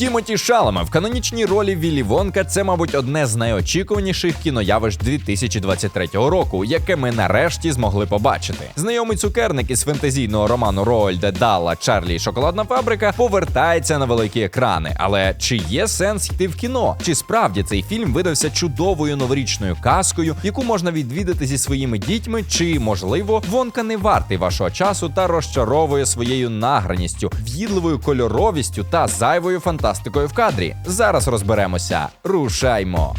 Тімоті Шаламе в канонічній ролі Віллі Вонка це, мабуть, одне з найочікуваніших кіноявищ 2023 року, яке ми нарешті змогли побачити. Знайомий цукерник із фентезійного роману Роальда Дала Чарлі і Шоколадна фабрика повертається на великі екрани. Але чи є сенс йти в кіно? Чи справді цей фільм видався чудовою новорічною казкою, яку можна відвідати зі своїми дітьми? Чи можливо Вонка не вартий вашого часу та розчаровує своєю награністю, в'їдливою кольоровістю та зайвою фантастикою в кадрі? Зараз розберемося. Рушаймо!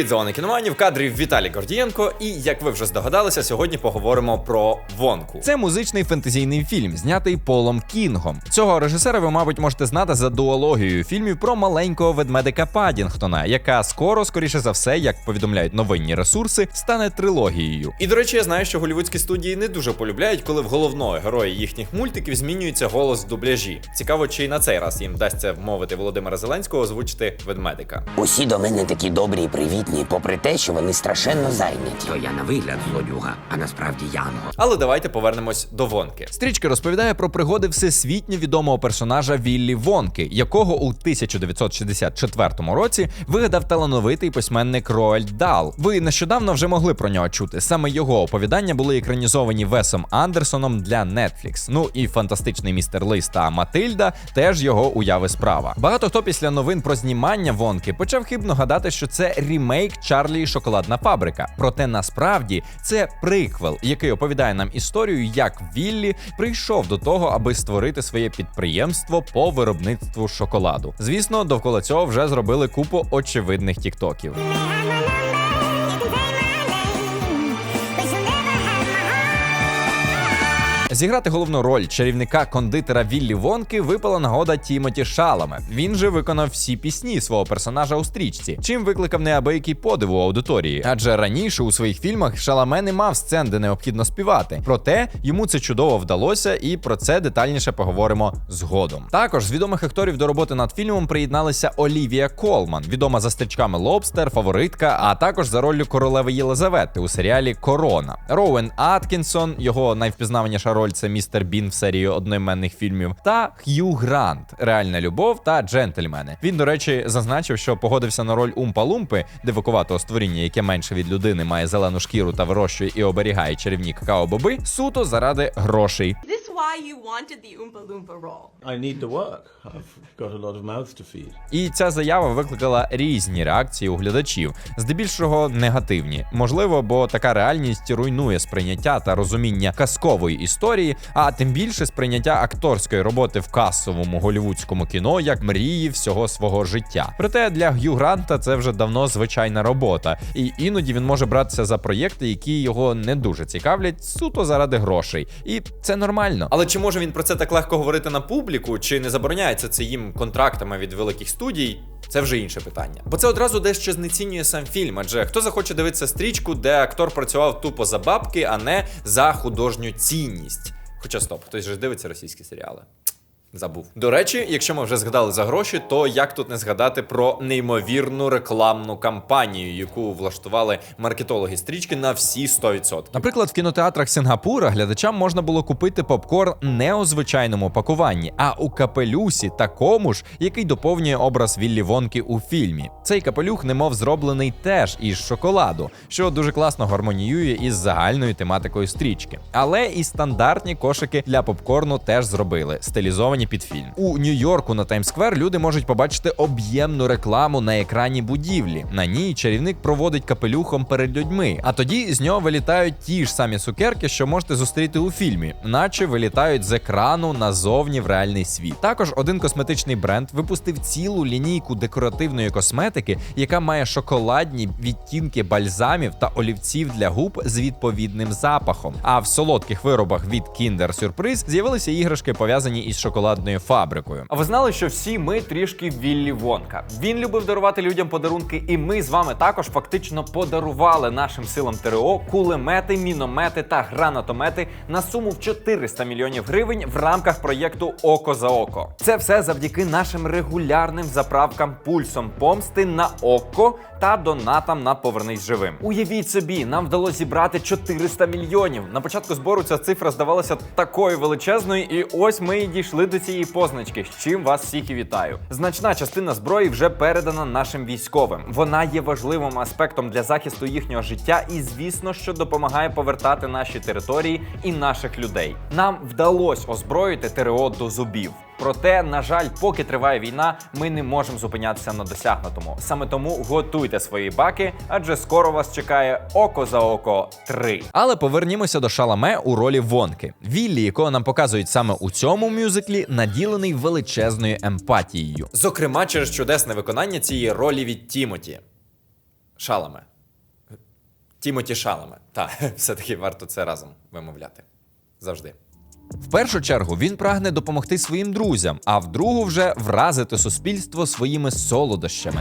Привіт, зони кіноманів, в кадрі Віталій Гордієнко. І як ви вже здогадалися, сьогодні поговоримо про Вонку. Це музичний фентезійний фільм, знятий Полом Кінгом. Цього режисера ви, мабуть, можете знати за дуологією фільмів про маленького ведмедика Падінгтона, яка скоро, скоріше за все, як повідомляють новинні ресурси, стане трилогією. І до речі, я знаю, що голівудські студії не дуже полюбляють, коли в головного героя їхніх мультиків змінюється голос в дубляжі. Цікаво, чи і на цей раз їм вдасться вмовити Володимира Зеленського озвучити ведмедика. Усі до мене такі добрі і привітні, попри те, що вони страшенно зайняті. То я на вигляд злодюга, а насправді Янго. Але давайте повернемось до Вонки. Стрічка розповідає про пригоди всесвітньо відомого персонажа Віллі Вонки, якого у 1964 році вигадав талановитий письменник Роальд Дал. Ви нещодавно вже могли про нього чути. Саме його оповідання були екранізовані Весом Андерсоном для Netflix. Ну і фантастичний містер Лис та Матильда теж його уяви справа. Багато хто після новин про знімання Вонки почав хибно гадати, що це рімейк Чарлі і Шоколадна фабрика. Проте насправді це приквел, який оповідає нам історію, як Віллі прийшов до того, аби створити своє підприємство по виробництву шоколаду. Звісно, довкола цього вже зробили купу очевидних тіктоків. Зіграти головну роль чарівника кондитера Віллі Вонки випала нагода Тімоті Шаламе. Він же виконав всі пісні свого персонажа у стрічці, чим викликав неабиякий подив у аудиторії. Адже раніше у своїх фільмах Шаламе не мав сцен, де необхідно співати. Проте йому це чудово вдалося, і про це детальніше поговоримо згодом. Також з відомих акторів до роботи над фільмом приєдналися Олівія Колман, відома за стрічками Лобстер, фаворитка, а також за роллю королеви Єлизавети у серіалі Корона. Роуен Аткінсон, його найвпізнаваніша роль це містер Бін в серії одноіменних фільмів, та Х'ю Грант, реальна любов та джентльмени. Він, до речі, зазначив, що погодився на роль Умпа-Лумпи, дивакуватого створіння, яке менше від людини має зелену шкіру та вирощує і оберігає чарівні какао-боби, суто заради грошей. Why you wanted the Oompa Loompa role. I need to work. I've got a lot of mouths to feed. І ця заява викликала різні реакції у глядачів, здебільшого негативні. Можливо, бо така реальність руйнує сприйняття та розуміння казкової історії, а тим більше сприйняття акторської роботи в касовому голівудському кіно як мрії всього свого життя. Проте для Г'ю Гранта це вже давно звичайна робота, і іноді він може братися за проєкти, які його не дуже цікавлять, суто заради грошей. І це нормально. Але чи може він про це так легко говорити на публіку, чи не забороняється це їм контрактами від великих студій? Це вже інше питання. Бо це одразу дещо знецінює сам фільм. Адже хто захоче дивитися стрічку, де актор працював тупо за бабки, а не за художню цінність. Хоча стоп, хтось же дивиться російські серіали. Забув. До речі, якщо ми вже згадали за гроші, то як тут не згадати про неймовірну рекламну кампанію, яку влаштували маркетологи стрічки на всі 100%. Наприклад, в кінотеатрах Сингапура глядачам можна було купити попкорн не у звичайному пакуванні, а у капелюсі такому ж, який доповнює образ Віллі Вонки у фільмі. Цей капелюх, немов зроблений теж із шоколаду, що дуже класно гармоніює із загальною тематикою стрічки. Але і стандартні кошики для попкорну теж зробили, стилізовані під фільм. У Нью-Йорку на Таймсквер люди можуть побачити об'ємну рекламу на екрані будівлі. На ній чарівник проводить капелюхом перед людьми, а тоді з нього вилітають ті ж самі цукерки, що можете зустріти у фільмі, наче вилітають з екрану назовні в реальний світ. Також один косметичний бренд випустив цілу лінійку декоративної косметики, яка має шоколадні відтінки бальзамів та олівців для губ з відповідним запахом. А в солодких виробах від Kinder Surprise з'явилися іграшки пов'язані із шоколадом шоколадною фабрикою. А ви знали, що всі ми трішки Віллі Вонка? Він любив дарувати людям подарунки, і ми з вами також фактично подарували нашим силам ТРО кулемети, міномети та гранатомети на суму в 400 мільйонів гривень в рамках проєкту Око за око. Це все завдяки нашим регулярним заправкам пульсом помсти на око та донатам на повернись живим. Уявіть собі, нам вдалося зібрати 400 мільйонів. На початку збору ця цифра здавалася такою величезною, і ось ми і дійшли до цієї позначки. З чим вас всіх і вітаю. Значна частина зброї вже передана нашим військовим. Вона є важливим аспектом для захисту їхнього життя і, звісно, що допомагає повертати наші території і наших людей. Нам вдалося озброїти ТРО до зубів. Проте, на жаль, поки триває війна, ми не можемо зупинятися на досягнутому. Саме тому готуйте свої баки, адже скоро вас чекає око за око 3. Але повернімося до Шаламе у ролі Вонки. Віллі, якого нам показують саме у цьому мюзиклі, наділений величезною емпатією. Зокрема, через чудесне виконання цієї ролі від Тімоті. Шаламе. Тімоті Шаламе. Так, все-таки варто це разом вимовляти. Завжди. В першу чергу він прагне допомогти своїм друзям, а в другу вже вразити суспільство своїми солодощами.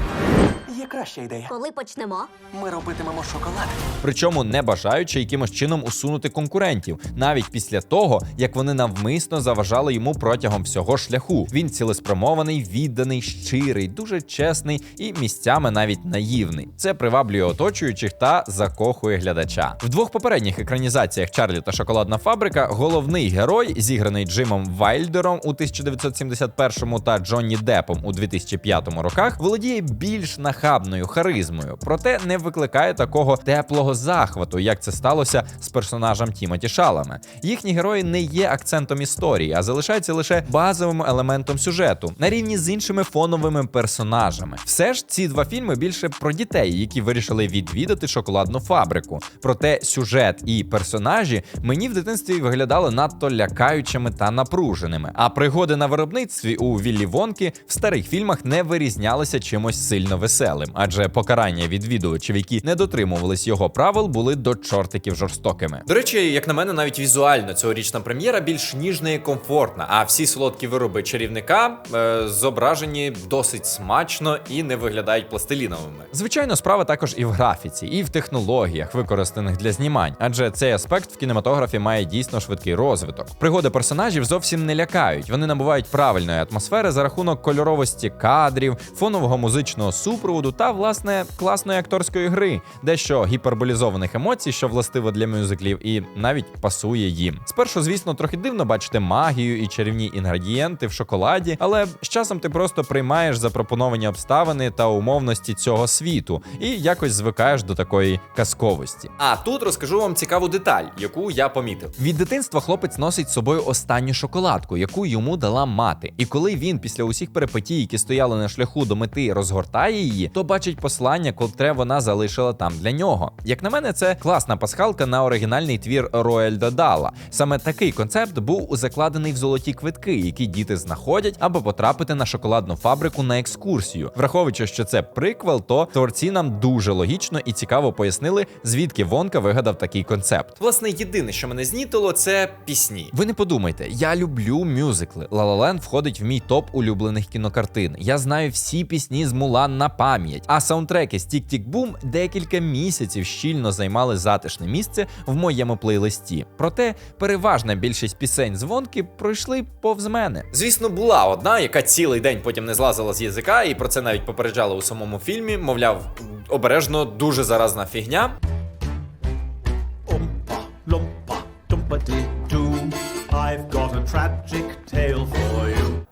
Краща ідея. Коли почнемо? Ми робитимемо шоколад. Причому не бажаючи якимось чином усунути конкурентів, навіть після того, як вони навмисно заважали йому протягом всього шляху. Він цілеспрямований, відданий, щирий, дуже чесний і місцями навіть наївний. Це приваблює оточуючих та закохує глядача. В двох попередніх екранізаціях Чарлі та Шоколадна фабрика головний герой, зіграний Джимом Вайлдером у 1971 та Джонні Депом у 2005 роках, володіє більш нахабною харизмою, проте не викликає такого теплого захвату, як це сталося з персонажем Тімоті Шаламе. Їхні герої не є акцентом історії, а залишаються лише базовим елементом сюжету на рівні з іншими фоновими персонажами. Все ж ці два фільми більше про дітей, які вирішили відвідати шоколадну фабрику. Проте сюжет і персонажі мені в дитинстві виглядали надто лякаючими та напруженими. А пригоди на виробництві у Віллі Вонки в старих фільмах не вирізнялися чимось сильно веселим, адже покарання відвідувачів, які не дотримувались його правил, були до чортиків жорстокими. До речі, як на мене, навіть візуально цьогорічна прем'єра більш ніжна і комфортна, а всі солодкі вироби чарівника е, зображені досить смачно і не виглядають пластиліновими. Звичайно, справа також і в графіці, і в технологіях, використаних для знімань, адже цей аспект в кінематографі має дійсно швидкий розвиток. Пригоди персонажів зовсім не лякають. Вони набувають правильної атмосфери за рахунок кольоровості кадрів, фонового музичного супроводу та власне класної акторської гри, дещо гіперболізованих емоцій, що властиво для мюзиклів, і навіть пасує їм. Спершу, звісно, трохи дивно бачити магію і чарівні інгредієнти в шоколаді, але з часом ти просто приймаєш запропоновані обставини та умовності цього світу і якось звикаєш до такої казковості. А тут розкажу вам цікаву деталь, яку я помітив. Від дитинства хлопець носить з собою останню шоколадку, яку йому дала мати. І коли він після усіх перипетій, які стояли на шляху до мети, розгортає її, то бачить послання, котре вона залишила там для нього. Як на мене, це класна пасхалка на оригінальний твір Роельда Дала. Саме такий концепт був закладений в золоті квитки, які діти знаходять, аби потрапити на шоколадну фабрику на екскурсію. Враховуючи, що це приквел, то творці нам дуже логічно і цікаво пояснили, звідки Вонка вигадав такий концепт. Власне, єдине, що мене знітило, це пісні. Ви не подумайте, я люблю мюзикли. La входить в мій топ улюблених кінокартин. Я знаю всі пісні з Мулан на пам'ять. А саундтреки з Тік Тік Бум декілька місяців щільно займали затишне місце в моєму плейлисті. Проте переважна більшість пісень дзвонки пройшли повз мене. Звісно, була одна, яка цілий день потім не злазила з язика, і про це навіть попереджали у самому фільмі. Мовляв, обережно дуже заразна фігня.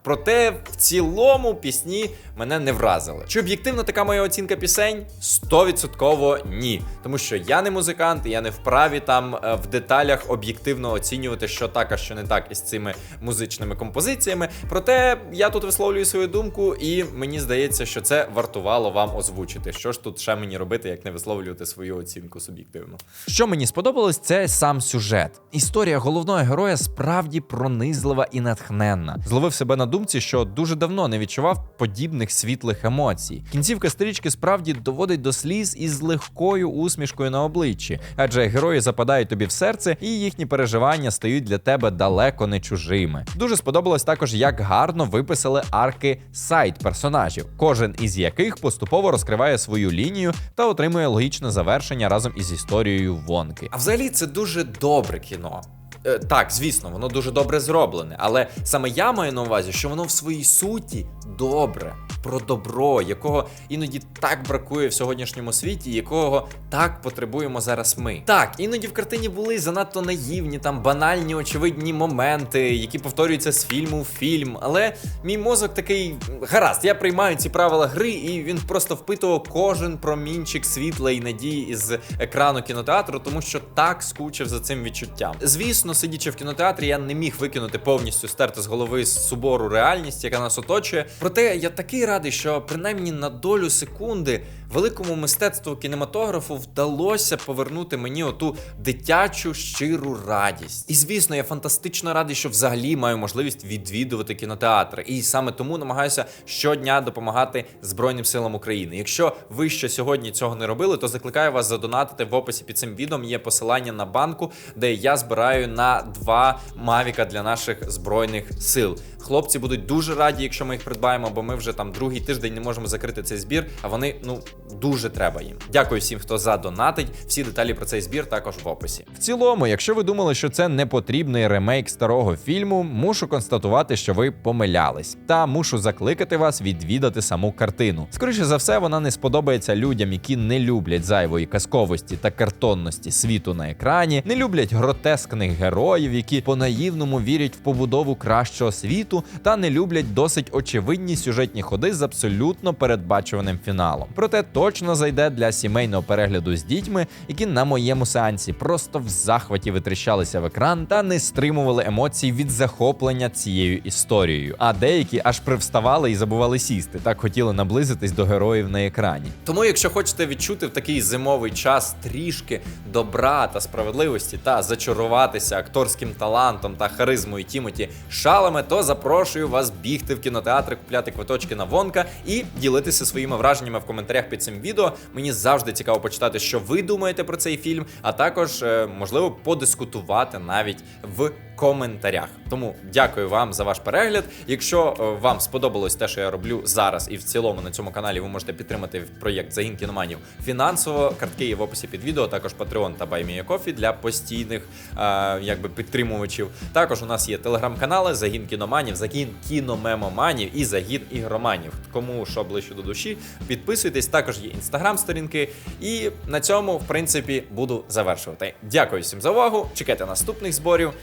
Проте в цілому пісні мене не вразили. Чи об'єктивно така моя оцінка пісень? 100% ні. Тому що я не музикант, і я не вправі там е, в деталях об'єктивно оцінювати, що так, а що не так із цими музичними композиціями. Проте я тут висловлюю свою думку, і мені здається, що це вартувало вам озвучити. Що ж тут ще мені робити, як не висловлювати свою оцінку суб'єктивно? Що мені сподобалось, це сам сюжет. Історія головного героя справді пронизлива і натхненна. Зловив себе на думку, думці, що дуже давно не відчував подібних світлих емоцій. Кінцівка стрічки справді доводить до сліз із легкою усмішкою на обличчі, адже герої западають тобі в серце, і їхні переживання стають для тебе далеко не чужими. Дуже сподобалось також, як гарно виписали арки сайт персонажів, кожен із яких поступово розкриває свою лінію та отримує логічне завершення разом із історією Вонки. А взагалі це дуже добре кіно. Е, так, звісно, воно дуже добре зроблене, але саме я маю на увазі, що воно в своїй суті добре, про добро, якого іноді так бракує в сьогоднішньому світі, якого так потребуємо зараз ми. Так, іноді в картині були занадто наївні, там банальні, очевидні моменти, які повторюються з фільму в фільм. Але мій мозок такий гаразд, я приймаю ці правила гри, і він просто впитував кожен промінчик світла і надії із екрану кінотеатру, тому що так скучив за цим відчуттям. Звісно, сидячи в кінотеатрі, я не міг викинути повністю стерти з голови з субору реальність, яка нас оточує. Проте я такий радий, що принаймні на долю секунди великому мистецтву кінематографу вдалося повернути мені оту дитячу щиру радість. І звісно, я фантастично радий, що взагалі маю можливість відвідувати кінотеатри. І саме тому намагаюся щодня допомагати Збройним силам України. Якщо ви ще сьогодні цього не робили, то закликаю вас задонатити в описі під цим відео. Є посилання на банку, де я збираю на два мавіка для наших збройних сил. Хлопці будуть дуже раді, якщо ми їх придбаємо, бо ми вже там другий тиждень не можемо закрити цей збір. А вони ну дуже треба їм. Дякую всім, хто задонатить. Всі деталі про цей збір також в описі. В цілому, якщо ви думали, що це непотрібний ремейк старого фільму, мушу констатувати, що ви помилялись, та мушу закликати вас відвідати саму картину. Скоріше за все, вона не сподобається людям, які не люблять зайвої казковості та картонності світу на екрані, не люблять гротескних героїв, які по-наївному вірять в побудову кращого світу, та не люблять досить очевидні сюжетні ходи з абсолютно передбачуваним фіналом. Проте точно зайде для сімейного перегляду з дітьми, які на моєму сеансі просто в захваті витріщалися в екран та не стримували емоцій від захоплення цією історією. А деякі аж привставали і забували сісти, так хотіли наблизитись до героїв на екрані. Тому, якщо хочете відчути в такий зимовий час трішки добра та справедливості та зачаруватися акторським талантом та харизмою Тімоті Шалами, то запрошую вас бігти в кінотеатри, купляти квиточки на Вонка і ділитися своїми враженнями в коментарях під цим відео. Мені завжди цікаво почитати, що ви думаєте про цей фільм, а також е, можливо подискутувати навіть в коментарях. Тому дякую вам за ваш перегляд. Якщо е, вам сподобалось те, що я роблю зараз, і в цілому на цьому каналі ви можете підтримати проєкт Загін кіноманів фінансово. Картки є в описі під відео, також Patreon та BuyMeACoffee для постійних е, якби підтримувачів. Також у нас є телеграм-канали Загін кіноманів, Загін кіномемоманів і Загін ігроманів. Кому що ближче до душі, підписуйтесь. Також є інстаграм-сторінки. І на цьому, в принципі, буду завершувати. Дякую всім за увагу. Чекайте наступних зборів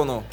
загону